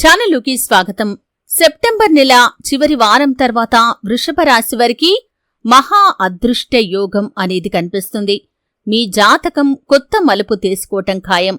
ఛానలుకి స్వాగతం. సెప్టెంబర్ నెల చివరి వారం తర్వాత వృషభ రాశి వారికి మహా అదృష్ట యోగం అనేది కనిపిస్తుంది. మీ జాతకం కొత్త మలుపు తీసుకోవటం ఖాయం.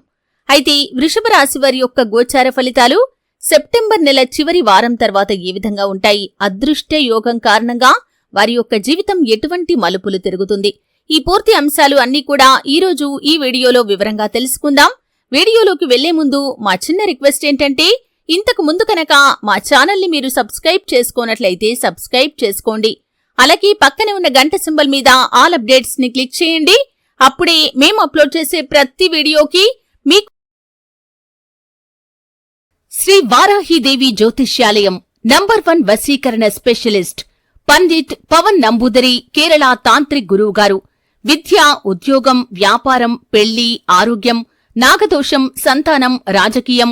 అయితే వృషభ రాశి వారి యొక్క గోచార ఫలితాలు సెప్టెంబర్ నెల చివరి వారం తర్వాత ఏ విధంగా ఉంటాయి? అదృష్ట యోగం కారణంగా వారి యొక్క జీవితం ఎటువంటి మలుపులు తిరుగుతుంది? ఈ పూర్తి అంశాలు అన్నీ కూడా ఈరోజు ఈ వీడియోలో వివరంగా తెలుసుకుందాం. వీడియోలోకి వెళ్ళే ముందు మా చిన్న రిక్వెస్ట్ ఏంటంటే ఇంతకు ముందు కనుక మా ఛానల్ని మీరు సబ్స్క్రైబ్ చేసుకోనట్లయితే సబ్స్క్రైబ్ చేసుకోండి. అలాగే పక్కనే ఉన్న గంట సింబల్ మీద ఆల్ అప్డేట్స్ని క్లిక్ చేయండి. అప్పుడే మేము అప్లోడ్ చేసే ప్రతి వీడియోకి మీకు శ్రీ వారాహిదేవి జ్యోతిష్యాలయం నంబర్ వన్ వశీకరణ స్పెషలిస్ట్ పండిట్ పవన్ నంబూదరి కేరళ తాంత్రిక్ గురువు గారు. విద్య ఉద్యోగం వ్యాపారం పెళ్ళి ఆరోగ్యం నాగదోషం సంతానం రాజకీయం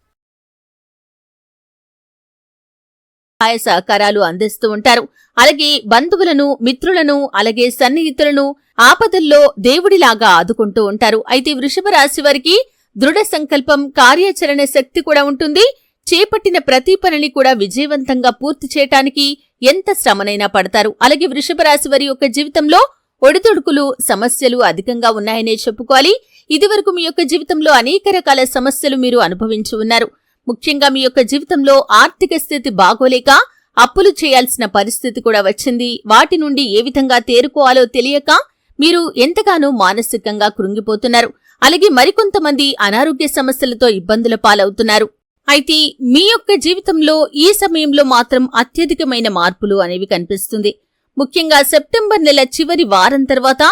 సహాయ సహకారాలు అందిస్తూ ఉంటారు. అలాగే బంధువులను మిత్రులను అలాగే సన్నిహితులను ఆపదల్లో దేవుడిలాగా ఆదుకుంటూ ఉంటారు. అయితే వృషభ రాశి వారికి దృఢ సంకల్పం కార్యాచరణ శక్తి కూడా ఉంటుంది. చేపట్టిన ప్రతి పనిని కూడా విజయవంతంగా పూర్తి చేయటానికి ఎంత శ్రమనైనా పడతారు. అలాగే వృషభ రాశి వారి యొక్క జీవితంలో ఒడిదుడుకులు సమస్యలు అధికంగా ఉన్నాయనే చెప్పుకోవాలి. ఇదివరకు మీ యొక్క జీవితంలో అనేక రకాల సమస్యలు మీరు అనుభవించి ఉన్నారు. ముఖ్యంగా మీ యొక్క జీవితంలో ఆర్థిక స్థితి బాగోలేక అప్పులు చేయాల్సిన పరిస్థితి కూడా వచ్చింది. వాటి నుండి ఏ విధంగా తేరుకోవాలో తెలియక మీరు ఎంతగానో మానసికంగా కృంగిపోతున్నారు. అలాగే మరికొంతమంది అనారోగ్య సమస్యలతో ఇబ్బందుల పాలవుతున్నారు. అయితే మీ యొక్క జీవితంలో ఈ సమయంలో మాత్రం అత్యధికమైన మార్పులు అనేవి కనిపిస్తుంది. ముఖ్యంగా సెప్టెంబర్ నెల చివరి వారం తర్వాత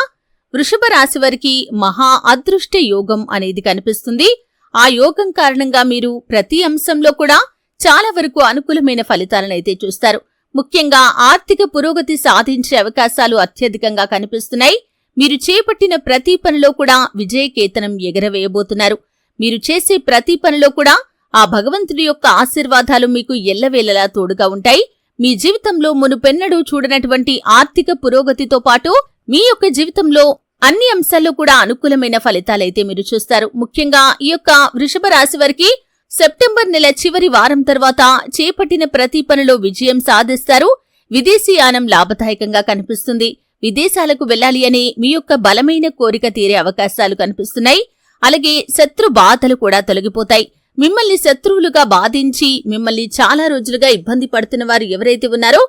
వృషభ రాశి వారికి మహా అదృష్ట యోగం అనేది కనిపిస్తుంది. ఆ యోగం కారణంగా మీరు ప్రతి అంశంలో కూడా చాలా వరకు అనుకూలమైన ఫలితాలనైతే చూస్తారు. ముఖ్యంగా ఆర్థిక పురోగతి సాధించే అవకాశాలు అత్యధికంగా కనిపిస్తున్నాయి. మీరు చేపట్టిన ప్రతి పనిలో కూడా విజయకేతనం ఎగరవేయబోతున్నారు. మీరు చేసే ప్రతి పనిలో కూడా ఆ భగవంతుడి యొక్క ఆశీర్వాదాలు మీకు ఎల్లవేళలా తోడుగా ఉంటాయి. మీ జీవితంలో మునుపెన్నడూ చూడనటువంటి ఆర్థిక పురోగతితో పాటు మీ యొక్క జీవితంలో అన్ని అంశాల్లో కూడా అనుకూలమైన ఫలితాలైతే మీరు చూస్తారు. ముఖ్యంగా ఈ యొక్క వృషభ రాశి వారికి సెప్టెంబర్ నెల చివరి వారం తర్వాత చేపట్టిన ప్రతి పనిలో విజయం సాధిస్తారు. విదేశీయానం లాభదాయకంగా కనిపిస్తుంది. విదేశాలకు వెళ్ళాలి అనే మీ యొక్క బలమైన కోరిక తీరే అవకాశాలు కనిపిస్తున్నాయి. అలాగే శత్రు బాధలు కూడా తొలగిపోతాయి. మిమ్మల్ని శత్రువులుగా బాధించి మిమ్మల్ని చాలా రోజులుగా ఇబ్బంది పడుతున్న వారు ఎవరైతే ఉన్నారో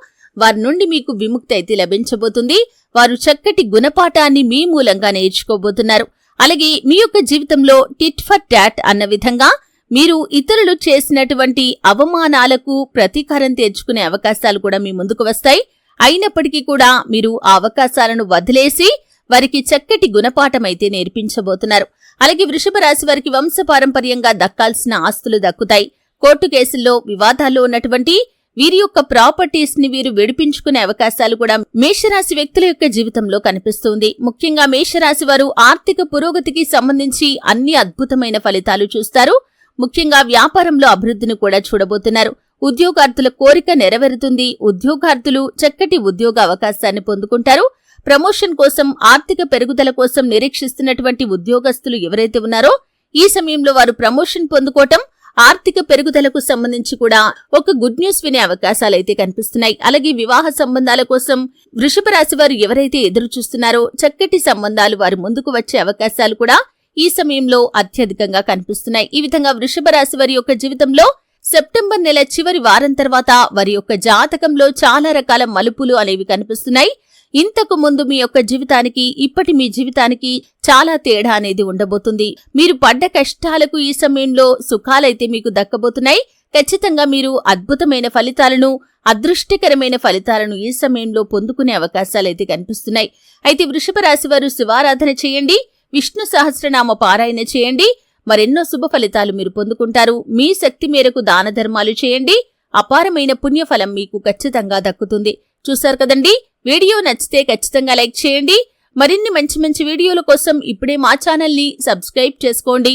వారి నుండి మీకు విముక్తి అయితే లభించబోతుంది. వారు చక్కటి గుణపాఠాన్ని మీ మూలంగా నేర్చుకోబోతున్నారు. అలాగే మీ యొక్క జీవితంలో టిట్ ఫర్ టాట్ అన్న విధంగా మీరు ఇతరులు చేసినటువంటి అవమానాలకు ప్రతీకారం తీర్చుకునే అవకాశాలు కూడా మీ ముందుకు వస్తాయి. అయినప్పటికీ కూడా మీరు ఆ అవకాశాలను వదిలేసి వారికి చక్కటి గుణపాఠమైతే నేర్పించబోతున్నారు. అలాగే వృషభ రాశి వారికి వంశపారంపర్యంగా దక్కాల్సిన ఆస్తులు దక్కుతాయి. కోర్టు కేసుల్లో వివాదాల్లో ఉన్నటువంటి వీరి యొక్క ప్రాపర్టీస్ని వీరు విడిపించుకునే అవకాశాలు కూడా మేషరాశి వ్యక్తుల యొక్క జీవితంలో కనిపిస్తుంది. ముఖ్యంగా మేషరాశి వారు ఆర్థిక పురోగతికి సంబంధించి అన్ని అద్భుతమైన ఫలితాలు చూస్తారు. ముఖ్యంగా వ్యాపారంలో అభివృద్ధిని కూడా చూడబోతున్నారు. ఉద్యోగార్థుల కోరిక నెరవేరుతుంది. ఉద్యోగార్థులు చక్కటి ఉద్యోగ అవకాశాన్ని పొందుకుంటారు. ప్రమోషన్ కోసం ఆర్థిక పెరుగుదల కోసం నిరీక్షిస్తున్నటువంటి ఉద్యోగస్తులు ఎవరైతే ఉన్నారో ఈ సమయంలో వారు ప్రమోషన్ పొందుకోవటం ఆర్థిక పెరుగుదలకు సంబంధించి కూడా ఒక గుడ్ న్యూస్ వినే అవకాశాలైతే కనిపిస్తున్నాయి. అలాగే వివాహ సంబంధాల కోసం వృషభ రాశి వారు ఎవరైతే ఎదురు చూస్తున్నారో చక్కటి సంబంధాలు వారి ముందుకు వచ్చే అవకాశాలు కూడా ఈ సమయంలో అత్యధికంగా కనిపిస్తున్నాయి. ఈ విధంగా వృషభ రాశి వారి యొక్క జీవితంలో సెప్టెంబర్ నెల చివరి వారం తర్వాత వారి యొక్క జాతకంలో చాలా రకాల మలుపులు అనేవి కనిపిస్తున్నాయి. ఇంతకు ముందు మీ యొక్క జీవితానికి ఇప్పటి మీ జీవితానికి చాలా తేడా అనేది ఉండబోతుంది. మీరు పడ్డ కష్టాలకు ఈ సమయంలో సుఖాలైతే మీకు దక్కబోతున్నాయి. ఖచ్చితంగా మీరు అద్భుతమైన ఫలితాలను అదృష్టకరమైన ఫలితాలను ఈ సమయంలో పొందుకునే అవకాశాలైతే కనిపిస్తున్నాయి. అయితే వృషభ రాశి వారు శివారాధన చేయండి విష్ణు సహస్రనామ పారాయణ చేయండి మరెన్నో శుభ ఫలితాలు మీరు పొందుకుంటారు. మీ శక్తి మేరకు దాన ధర్మాలు చేయండి అపారమైన పుణ్యఫలం మీకు ఖచ్చితంగా దక్కుతుంది. చూశారు కదండి? వీడియో నచ్చితే ఖచ్చితంగా లైక్ చేయండి. మరిన్ని మంచి మంచి వీడియోల కోసం ఇప్పుడే మా ఛానల్ని సబ్స్క్రైబ్ చేసుకోండి.